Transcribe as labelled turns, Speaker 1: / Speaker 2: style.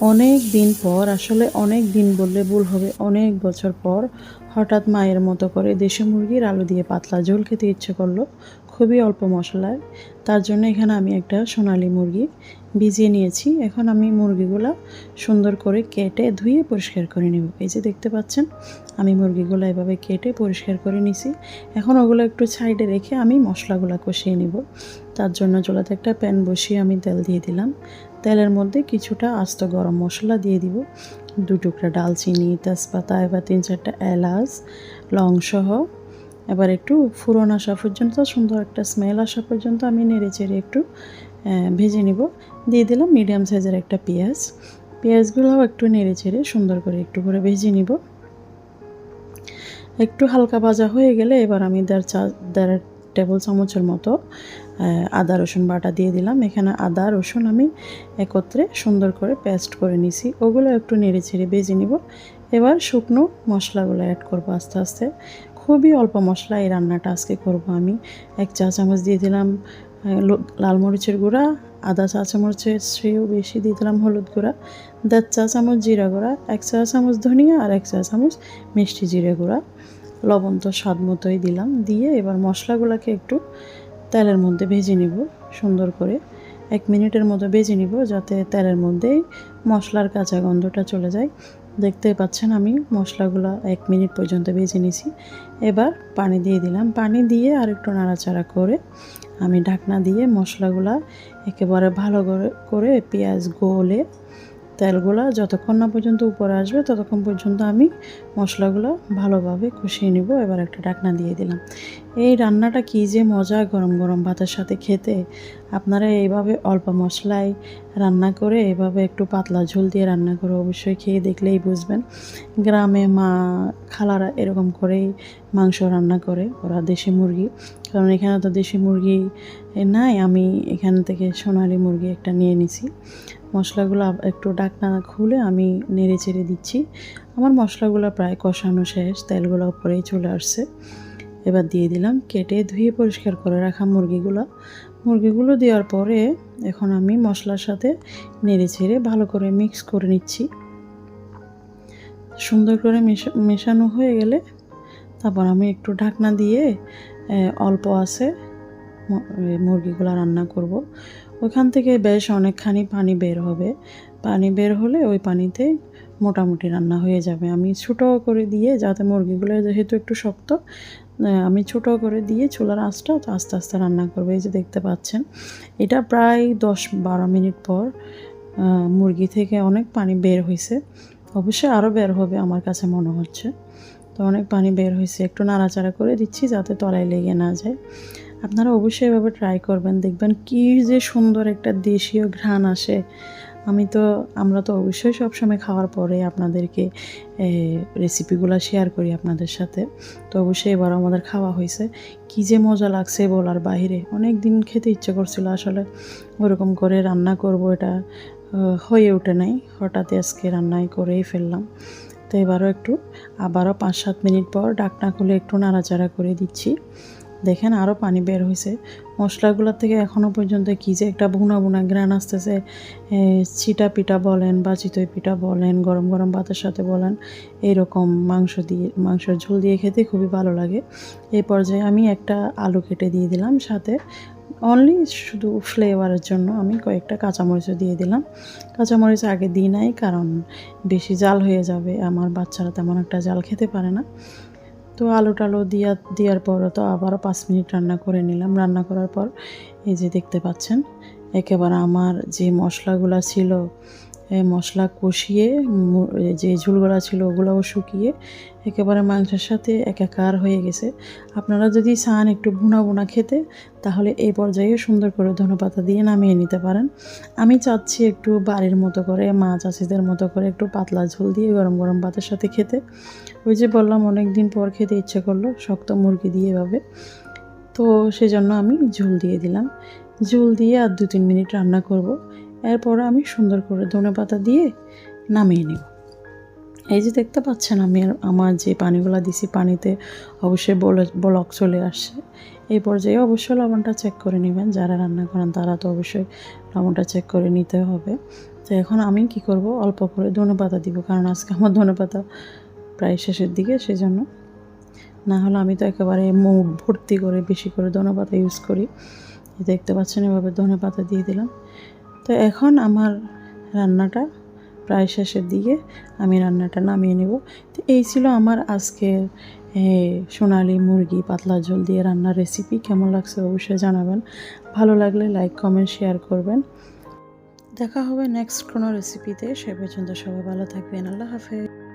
Speaker 1: অনেক দিন পর, আসলে অনেক দিন বললে ভুল হবে, অনেক বছর পর হঠাৎ মায়ের মতো করে দেশি মুরগির আলু দিয়ে পাতলা ঝোল খেতে ইচ্ছে করল, খুবই অল্প মশলায়। তার জন্য এখানে আমি একটা সোনালি মুরগি ভিজিয়ে নিয়েছি। এখন আমি মুরগিগুলো সুন্দর করে কেটে ধুয়ে পরিষ্কার করে নেব। এই যে দেখতে পাচ্ছেন, আমি মুরগিগুলো এভাবে কেটে পরিষ্কার করে নিছি। এখন ওগুলো একটু সাইডে রেখে আমি মশলাগুলো কষিয়ে নেব। তার জন্য চুলাতে একটা প্যান বসিয়ে আমি তেল দিয়ে দিলাম। তেলের মধ্যে কিছুটা আস্ত গরম মশলা দিয়ে দিব। দু টুকরা ডালচিনি, তেজপাতা, এবার তিন চারটা এলাচ লং সহ এবার একটু ফুরন আসা পর্যন্ত, সুন্দর একটা স্মেল আসা পর্যন্ত আমি নেড়ে চেড়ে একটু ভেজে নিব। দিয়ে দিলাম মিডিয়াম সাইজের একটা পেঁয়াজ। পেঁয়াজগুলোও একটু নেড়ে চেড়ে সুন্দর করে একটু করে ভেজে নিব। একটু হালকা ভাজা হয়ে গেলে এবার আমি দেড় চা, দেড় টেবিল চামচের মতো আদা, রসুন বাটা দিয়ে দিলাম। এখানে আদা, রসুন আমি একত্রে সুন্দর করে পেস্ট করে নিছি। ওগুলো একটু নেড়ে ছেড়ে বেজে নিব। এবার শুকনো মশলাগুলো অ্যাড করব আস্তে আস্তে। খুবই অল্প মশলা এই রান্নাটা আজকে করব আমি। এক চা চামচ দিয়ে দিলাম লাল মরিচের গুঁড়া, আদা চা চামচের সেও বেশি দিয়ে দিলাম হলুদ গুঁড়া, দেড় চা চামচ জিরা গুঁড়া, এক চা চামচ ধনিয়া আর এক চা চামচ মিষ্টি জিরে গুঁড়া। লবণ তো স্বাদ মতোই দিলাম। দিয়ে এবার মশলাগুলোকে একটু তেলের মধ্যে ভেজে নিব সুন্দর করে। এক মিনিটের মতো ভেজে নিব যাতে তেলের মধ্যেই মশলার কাঁচা গন্ধটা চলে যায়। দেখতে পাচ্ছেন আমি মশলাগুলো এক মিনিট পর্যন্ত ভেজে নিছি। এবার পানি দিয়ে দিলাম। পানি দিয়ে আর একটু নাড়াচাড়া করে আমি ঢাকনা দিয়ে মশলাগুলা একেবারে ভালো করে করে পেঁয়াজ গলে তেলগুলা যতক্ষণ না পর্যন্ত উপরে আসবে, ততক্ষণ পর্যন্ত আমি মশলাগুলো ভালোভাবে কষিয়ে নিব। এবার একটা ঢাকনা দিয়ে দিলাম। এই রান্নাটা কী যে মজা গরম গরম ভাতের সাথে খেতে। আপনারা এইভাবে অল্প মশলায় রান্না করে, এভাবে একটু পাতলা ঝোল দিয়ে রান্না করে অবশ্যই খেয়ে দেখলেই বুঝবেন। গ্রামে মা খালারা এরকম করেই মাংস রান্না করে, ওরা দেশি মুরগি। কারণ এখানে তো দেশি মুরগি নাই, আমি এখান থেকে সোনালি মুরগি একটা নিয়ে নিছি। মশলাগুলো একটু ডাকনা খুলে আমি নেড়ে চেড়ে দিচ্ছি। আমার মশলাগুলো প্রায় কষানো শেষ, তেলগুলো উপরেই চলে আসছে। এবার দিয়ে দিলাম কেটে ধুয়ে পরিষ্কার করে রাখা মুরগিগুলো। মুরগিগুলো দেওয়ার পরে এখন আমি মশলার সাথে নেড়ে ছেড়ে ভালো করে মিক্স করে নিচ্ছি। সুন্দর করে মেশা- মেশানো হয়ে গেলে তারপর আমি একটু ঢাকনা দিয়ে অল্প আছে মুরগিগুলো রান্না করব। ওখান থেকে বেশ অনেকখানি পানি বের হবে। পানি বের হলে ওই পানিতে মোটামুটি রান্না হয়ে যাবে। আমি ছোটো করে দিয়ে, যাতে মুরগিগুলো যেহেতু একটু শক্ত আমি ছোটো করে দিয়ে চুলার আঁচটা আস্তে আস্তে রান্না করব। এই যে দেখতে পাচ্ছেন, এটা প্রায় দশ বারো মিনিট পর মুরগি থেকে অনেক পানি বের হয়েছে অবশ্যই আরও বের হবে আমার কাছে মনে হচ্ছে। তো অনেক পানি বের হয়েছে একটু নাড়াচাড়া করে দিচ্ছি যাতে তলায় লেগে না যায়। আপনারা অবশ্যই এভাবে ট্রাই করবেন, দেখবেন কী যে সুন্দর একটা দেশীয় ঘ্রাণ আসে। আমি তো, আমরা তো অবশ্যই সবসময় খাওয়ার পরে আপনাদেরকে রেসিপিগুলো শেয়ার করি আপনাদের সাথে। তো অবশ্যই এবার আমাদের খাওয়া হয়েছে। কী যে মজা লাগছে বলার বাইরে অনেক দিন খেতে ইচ্ছে করছিল আসলে ওরকম করে রান্না করব, এটা হয়ে ওঠে নাই। হঠাৎ আজকে রান্নাই করেই ফেললাম। তো এবারও একটু, আবারও পাঁচ সাত মিনিট পর ডাকনা খুলে একটু নাড়াচাড়া করে দিচ্ছি। দেখেন আরও পানি বের হয়েছে মশলাগুলোর থেকে এখনও পর্যন্ত কী যে একটা বুনা বুনা গ্রান আসতেছে। চিটা পিঠা বলেন বা চিতই পিঠা বলেন, গরম গরম ভাতের সাথে বলেন এইরকম মাংস দিয়ে, মাংসের ঝোল দিয়ে খেতে খুবই ভালো লাগে। এই পর্যায়ে আমি একটা আলু কেটে দিয়ে দিলাম সাথে। অনলি শুধু ফ্লেভারের জন্য আমি কয়েকটা কাঁচামরিচও দিয়ে দিলাম। কাঁচামরিচ আগে দিই নাই, কারণ বেশি জাল হয়ে যাবে। আমার বাচ্চারা তেমন একটা জাল খেতে পারে না। তো আলু টালু দিয়া, দেওয়ার পরও তো আবারও পাঁচ মিনিট রান্না করে নিলাম। রান্না করার পর এই যে দেখতে পাচ্ছেন, একেবারে আমার যে মশলাগুলো ছিল মশলা কষিয়ে যে ঝুলগুলা ছিল ওগুলোও শুকিয়ে একেবারে মাংসের সাথে একাকার হয়ে গেছে। আপনারা যদি চান একটু ভুনা ভুনা খেতে, তাহলে এই পর্যায়ে সুন্দর করে ধনেপাতা দিয়ে নামিয়ে নিতে পারেন। আমি চাচ্ছি একটু বাড়ির মতো করে, মা চাষিদের মতো করে একটু পাতলা ঝোল দিয়ে গরম গরম ভাতের সাথে খেতে। ওই যে বললাম অনেক দিন পর খেতে ইচ্ছে করল, শক্ত মুরগি দিয়ে এভাবে তো সেই জন্য আমি ঝোল দিয়ে দিলাম। ঝোল দিয়ে আর দু তিন মিনিট রান্না করব। এরপর আমি সুন্দর করে ধনে পাতা দিয়ে নামিয়ে নেব। এই যে দেখতে পাচ্ছেন আমি আমার যে পানিগুলো দিছি, পানিতে অবশ্যই বল- ব্লক চলে আসছে এই পর্যায়ে অবশ্যই লবণটা চেক করে নেবেন। যারা রান্না করেন তারা তো অবশ্যই লবণটা চেক করে নিতে হবে। তো এখন আমি কি করব? অল্প করে ধনে পাতা দিব, কারণ আজকে আমার ধনে পাতা প্রায় শেষের দিকে, সেজন্য। না হলে আমি তো একেবারে মুখ ভর্তি করে বেশি করে ধনে পাতা ইউজ করি। দেখতে পাচ্ছেন এভাবে ধনে পাতা দিয়ে দিলাম। তো এখন আমার রান্নাটা প্রায় শেষের দিকে, আমি রান্নাটা নামিয়ে নেব। তো এই ছিল আমার আজকের সোনালি মুরগি পাতলা ঝোল দিয়ে রান্নার রেসিপি কেমন লাগছে অবশ্যই জানাবেন। ভালো লাগলে লাইক কমেন্ট শেয়ার করবেন। দেখা হবে নেক্সট কোনো রেসিপিতে সে পর্যন্ত সবাই ভালো থাকবেন। আল্লাহ হাফেজ।